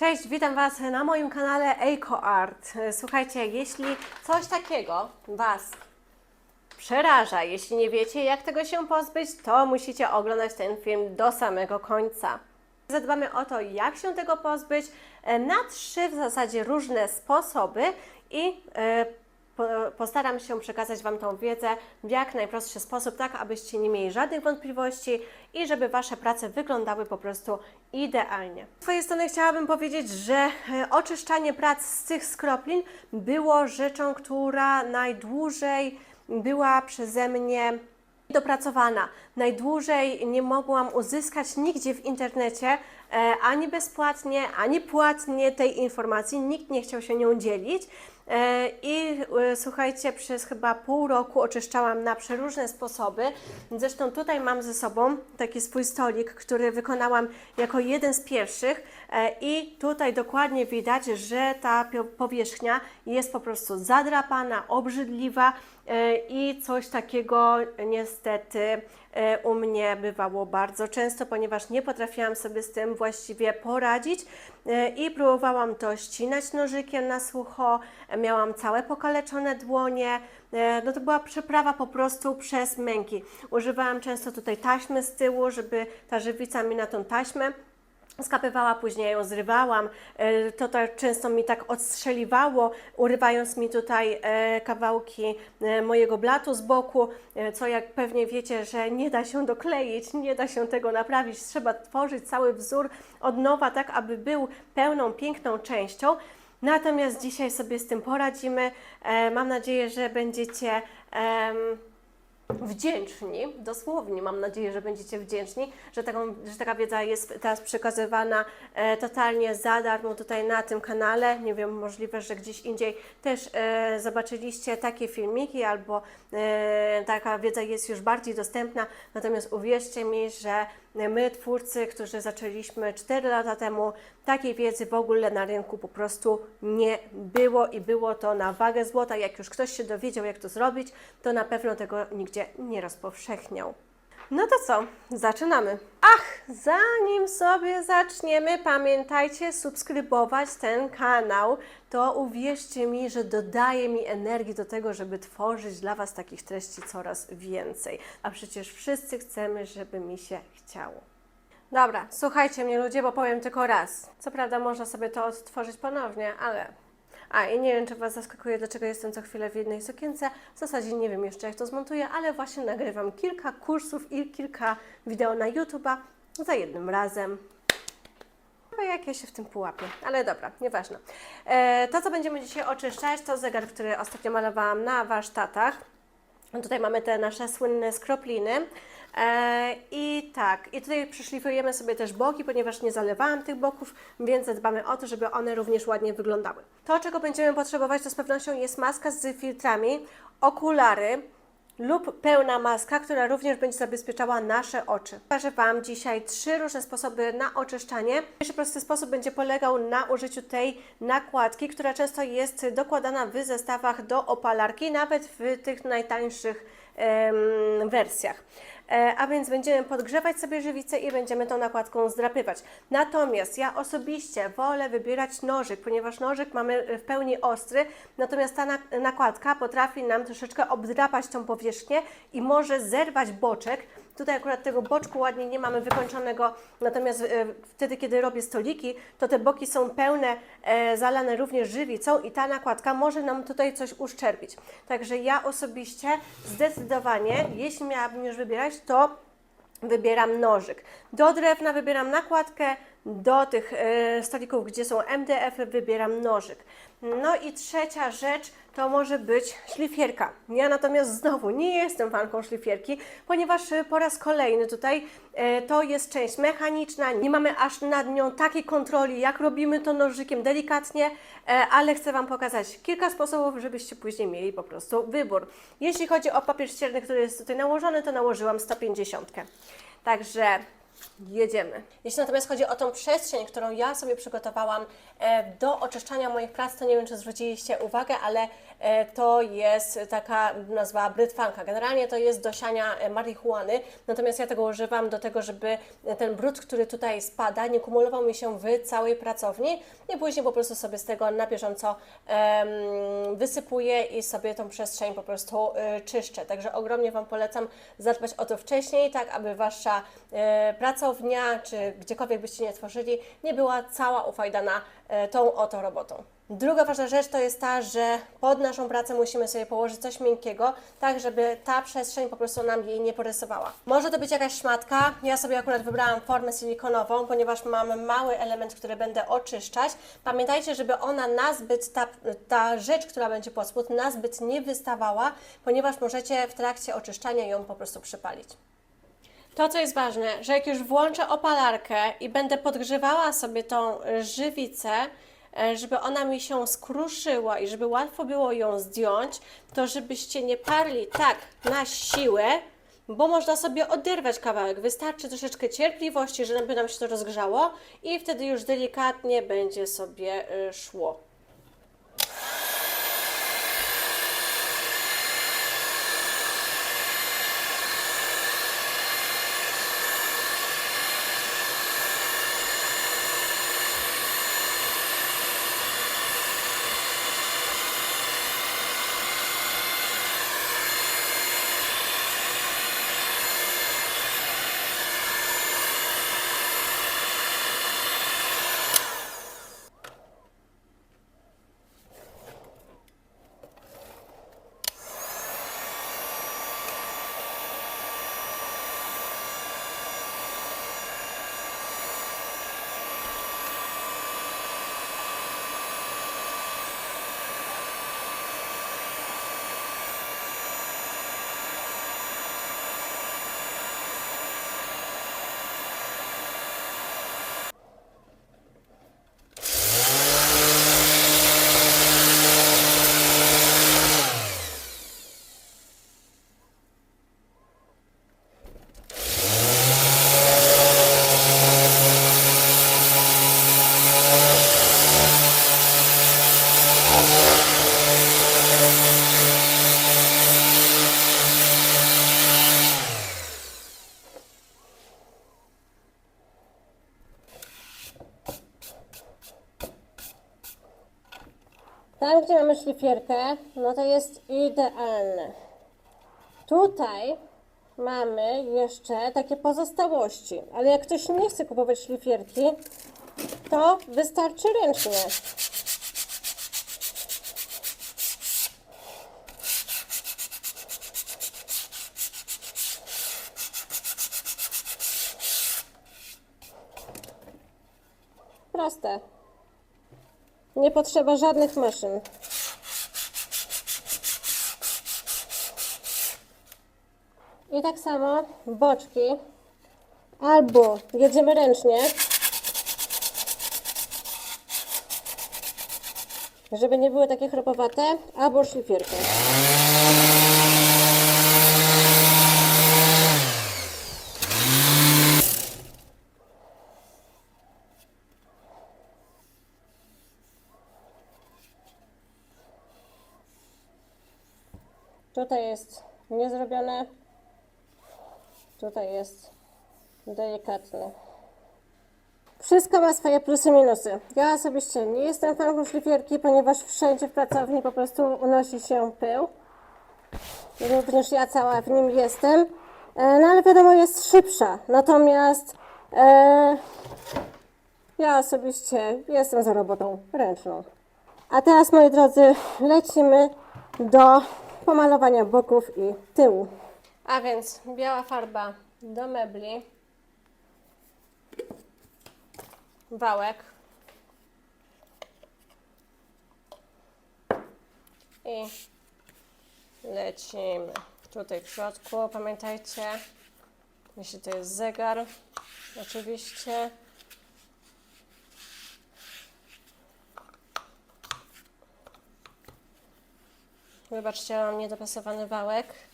Cześć, witam Was na moim kanale EcoArt. Słuchajcie, jeśli coś takiego Was przeraża, jeśli nie wiecie jak tego się pozbyć, to musicie oglądać ten film do samego końca. Zadbamy o to, jak się tego pozbyć, e, na trzy w zasadzie różne sposoby i e, postaram się przekazać Wam tą wiedzę w jak najprostszy sposób, tak abyście nie mieli żadnych wątpliwości i żeby Wasze prace wyglądały po prostu idealnie. Z swojej strony chciałabym powiedzieć, że e, oczyszczanie prac z tych skroplin było rzeczą, która najdłużej była przeze mnie dopracowana. Najdłużej nie mogłam uzyskać nigdzie w internecie e, ani bezpłatnie, ani płatnie tej informacji. Nikt nie chciał się nią dzielić. E, I e, słuchajcie, przez chyba pół roku oczyszczałam na przeróżne sposoby. Zresztą tutaj mam ze sobą taki swój stolik, który wykonałam jako jeden z pierwszych. E, I tutaj dokładnie widać, że ta powierzchnia jest po prostu zadrapana, obrzydliwa i coś takiego niestety u mnie bywało bardzo często, ponieważ nie potrafiłam sobie z tym właściwie poradzić i próbowałam to ścinać nożykiem na sucho, miałam całe pokaleczone dłonie, e, no to była przeprawa po prostu przez męki. Używałam często tutaj taśmy z tyłu, żeby ta żywica mi na tą taśmę skapywała, później ją zrywałam. E, To tak często mi tak odstrzeliwało, urywając mi tutaj e, kawałki mojego blatu z boku, co jak pewnie wiecie, że nie da się dokleić, nie da się tego naprawić. Trzeba tworzyć cały wzór od nowa, tak aby był pełną, piękną częścią. Natomiast dzisiaj sobie z tym poradzimy. E, Mam nadzieję, że będziecie. wdzięczni, dosłownie mam nadzieję, że będziecie wdzięczni, że, taką, że taka wiedza jest teraz przekazywana e, totalnie za darmo tutaj na tym kanale. Nie wiem, możliwe, że gdzieś indziej też e, zobaczyliście takie filmiki albo e, taka wiedza jest już bardziej dostępna. Natomiast uwierzcie mi, że my, twórcy, którzy zaczęliśmy 4 lata temu, takiej wiedzy w ogóle na rynku po prostu nie było i było to na wagę złota. Jak już ktoś się dowiedział, jak to zrobić, to na pewno tego nigdzie nie rozpowszechniał. No to co? Zaczynamy. Ach, zanim sobie zaczniemy, pamiętajcie subskrybować ten kanał. To uwierzcie mi, że dodaje mi energii do tego, żeby tworzyć dla Was takich treści coraz więcej. A przecież wszyscy chcemy, żeby mi się chciało. Dobra, słuchajcie mnie ludzie, bo powiem tylko raz. Co prawda można sobie to odtworzyć ponownie, ale... A i nie wiem, czy Was zaskakuje, dlaczego jestem co chwilę w jednej sukience. W zasadzie nie wiem jeszcze, jak to zmontuję, ale właśnie nagrywam kilka kursów i kilka wideo na YouTube'a za jednym razem. Jak ja się w tym pułapię, ale dobra, nieważne. E, to, co będziemy dzisiaj oczyszczać, to zegar, który ostatnio malowałam na warsztatach. Tutaj mamy te nasze słynne skropliny. E, I tak, i tutaj przyszlifujemy sobie też boki, ponieważ nie zalewałam tych boków, więc zadbamy o to, żeby one również ładnie wyglądały. To, czego będziemy potrzebować, to z pewnością jest maska z filtrami, okulary, lub pełna maska, która również będzie zabezpieczała nasze oczy. Pokażę Wam dzisiaj trzy różne sposoby na oczyszczanie. Pierwszy prosty sposób będzie polegał na użyciu tej nakładki, która często jest dokładana w zestawach do opalarki, nawet w tych najtańszych em, wersjach. E, a więc będziemy podgrzewać sobie żywicę i będziemy tą nakładką zdrapywać. Natomiast ja osobiście wolę wybierać nożyk, ponieważ nożyk mamy w pełni ostry, natomiast ta nak- nakładka potrafi nam troszeczkę obdrapać tą powierzchnię i może zerwać boczek. Tutaj akurat tego boczku ładnie nie mamy wykończonego, natomiast e, wtedy, kiedy robię stoliki, to te boki są pełne, e, zalane również żywicą i ta nakładka może nam tutaj coś uszczerbić. Także ja osobiście zdecydowanie, jeśli miałabym już wybierać, to wybieram nożyk. Do drewna wybieram nakładkę, do tych e, stolików, gdzie są MDF, wybieram nożyk. No i trzecia rzecz to może być szlifierka. Ja natomiast znowu nie jestem fanką szlifierki, ponieważ e, po raz kolejny tutaj e, to jest część mechaniczna, nie mamy aż nad nią takiej kontroli, jak robimy to nożykiem delikatnie, e, ale chcę Wam pokazać kilka sposobów, żebyście później mieli po prostu wybór. Jeśli chodzi o papier ścierny, który jest tutaj nałożony, to nałożyłam 150. Także jedziemy. Jeśli natomiast chodzi o tą przestrzeń, którą ja sobie przygotowałam do oczyszczania moich prac, to nie wiem, czy zwróciliście uwagę, ale to jest taka nazwa brytwanka. Generalnie to jest do siania e, marihuany, natomiast ja tego używam do tego, żeby ten brud, który tutaj spada, nie kumulował mi się w całej pracowni i później po prostu sobie z tego na bieżąco em, wysypuję i sobie tą przestrzeń po prostu e, czyszczę. Także ogromnie Wam polecam zadbać o to wcześniej, tak aby Wasza e, pracownia, czy gdziekolwiek byście nie tworzyli, nie była cała ufajdana e, tą oto robotą. Druga ważna rzecz to jest ta, że pod naszą pracę musimy sobie położyć coś miękkiego, tak żeby ta przestrzeń po prostu nam jej nie porysowała. Może to być jakaś szmatka, ja sobie akurat wybrałam formę silikonową, ponieważ mam mały element, który będę oczyszczać. Pamiętajcie, żeby ona nazbyt, ta, ta rzecz, która będzie pod spód, nazbyt nie wystawała, ponieważ możecie w trakcie oczyszczania ją po prostu przypalić. To, co jest ważne, że jak już włączę opalarkę i będę podgrzewała sobie tą żywicę, żeby ona mi się skruszyła i żeby łatwo było ją zdjąć, to żebyście nie parli tak na siłę, bo można sobie oderwać kawałek. Wystarczy troszeczkę cierpliwości, żeby nam się to rozgrzało i wtedy już delikatnie będzie sobie y, szło. Tam, gdzie mamy szlifierkę, no to jest idealne. Tutaj mamy jeszcze takie pozostałości, ale jak ktoś nie chce kupować szlifierki, to wystarczy ręcznie. Proste. Nie potrzeba żadnych maszyn. I tak samo boczki albo jedziemy ręcznie, żeby nie były takie chropowate, albo szlifierkę. Tutaj jest niezrobione, tutaj jest delikatne. Wszystko ma swoje plusy i minusy. Ja osobiście nie jestem fanką szlifierki, ponieważ wszędzie w pracowni po prostu unosi się pył. Również ja cała w nim jestem. E, No ale wiadomo, jest szybsza. Natomiast e, ja osobiście jestem za robotą ręczną. A teraz, moi drodzy, lecimy do pomalowania boków i tyłu. A więc biała farba do mebli, wałek i lecimy. Tutaj w środku, pamiętajcie, jeśli to jest zegar, oczywiście. Wybaczcie, mam niedopasowany wałek.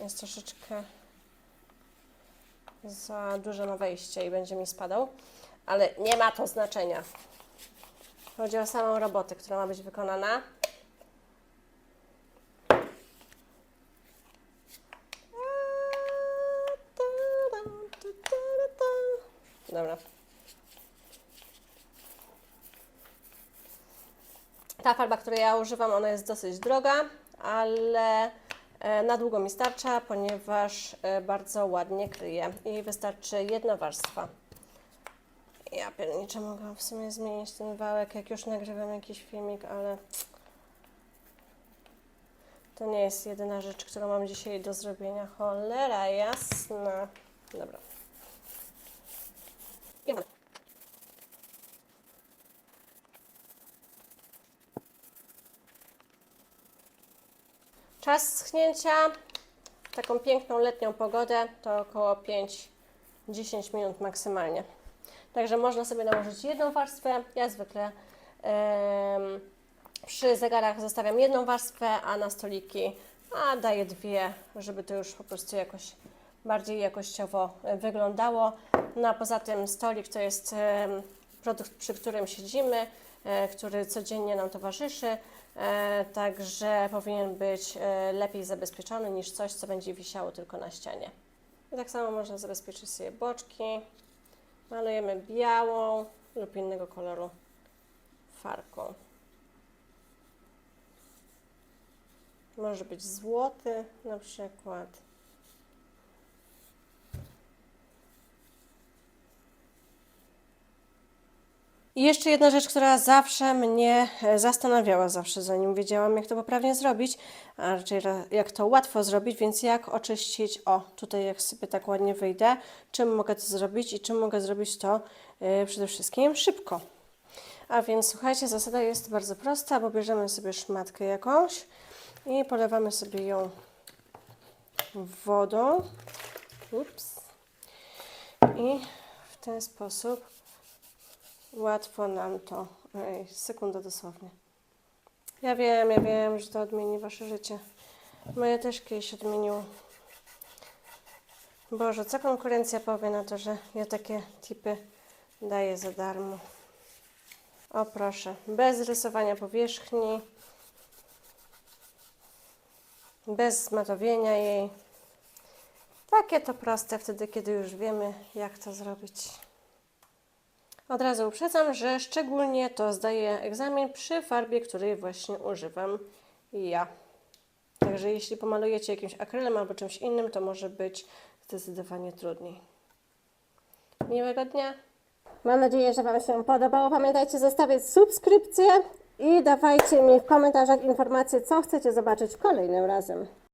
Jest troszeczkę za duże ma wejście i będzie mi spadał, ale nie ma to znaczenia. Chodzi o samą robotę, która ma być wykonana. Dobra. Ta farba, której ja używam, ona jest dosyć droga, ale na długo mi starcza, ponieważ e, bardzo ładnie kryje i wystarczy jedna warstwa. Ja pierniczę mogłam w sumie zmienić ten wałek, jak już nagrywam jakiś filmik, ale to nie jest jedyna rzecz, którą mam dzisiaj do zrobienia. Cholera jasna. Dobra. Czas schnięcia taką piękną letnią pogodę to około 5-10 minut maksymalnie. Także można sobie nałożyć jedną warstwę. Ja zwykle em, przy zegarach zostawiam jedną warstwę, a na stoliki a daję dwie, żeby to już po prostu jakoś bardziej jakościowo e, wyglądało. No a poza tym stolik to jest produkt, przy którym siedzimy, e, który codziennie nam towarzyszy, także powinien być e, lepiej zabezpieczony niż coś, co będzie wisiało tylko na ścianie. I tak samo można zabezpieczyć sobie boczki. Malujemy białą lub innego koloru farką. Może być złoty na przykład. I jeszcze jedna rzecz, która zawsze mnie e, zastanawiała, zawsze zanim wiedziałam, jak to poprawnie zrobić, a raczej ra- jak to łatwo zrobić, więc jak oczyścić, o, tutaj jak sobie tak ładnie wyjdę, czym mogę to zrobić i czym mogę zrobić to e, przede wszystkim szybko. A więc słuchajcie, zasada jest bardzo prosta, bo bierzemy sobie szmatkę jakąś i polewamy sobie ją wodą. Ups. I w ten sposób łatwo nam to. Ej, sekunda dosłownie. Ja wiem, ja wiem, że to odmieni wasze życie. Moje też kiedyś odmieniło. Boże, co konkurencja powie na to, że ja takie tipy daję za darmo. O proszę, bez rysowania powierzchni, bez zmatowienia jej. Takie to proste wtedy, kiedy już wiemy, jak to zrobić. Od razu uprzedzam, że szczególnie to zdaję egzamin przy farbie, której właśnie używam ja. Także jeśli pomalujecie jakimś akrylem albo czymś innym, to może być zdecydowanie trudniej. Miłego dnia! Mam nadzieję, że Wam się podobało. Pamiętajcie zostawić subskrypcję i dawajcie mi w komentarzach informacje, co chcecie zobaczyć kolejnym razem.